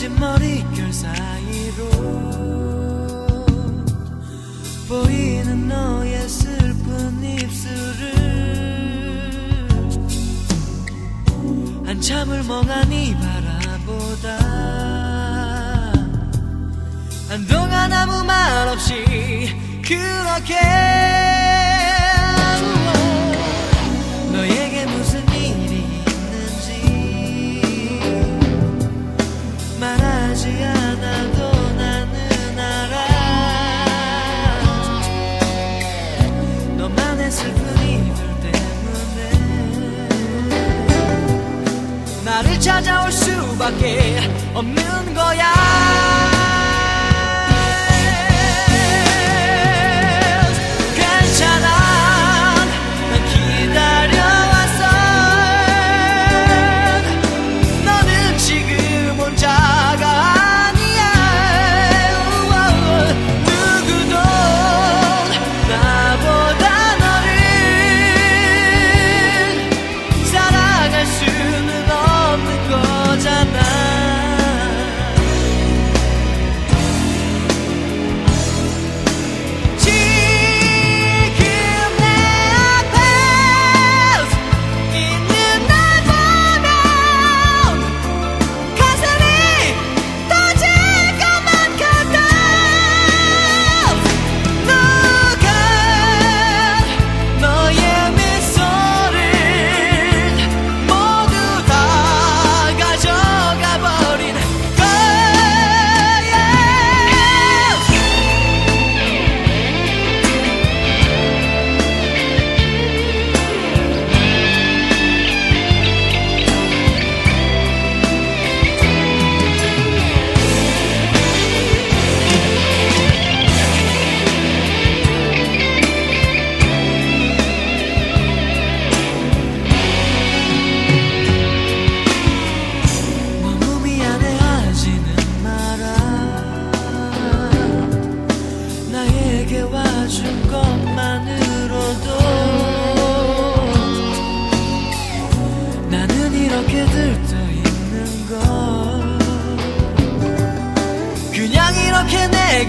긴 머릿결 사이로 보이는 너의 슬픈 입술을 한참을 멍하니 바라보다 한동안 아무 말 없이 그렇게 찾아올 수밖에 없는 거야.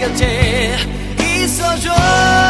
곁에 있어줘.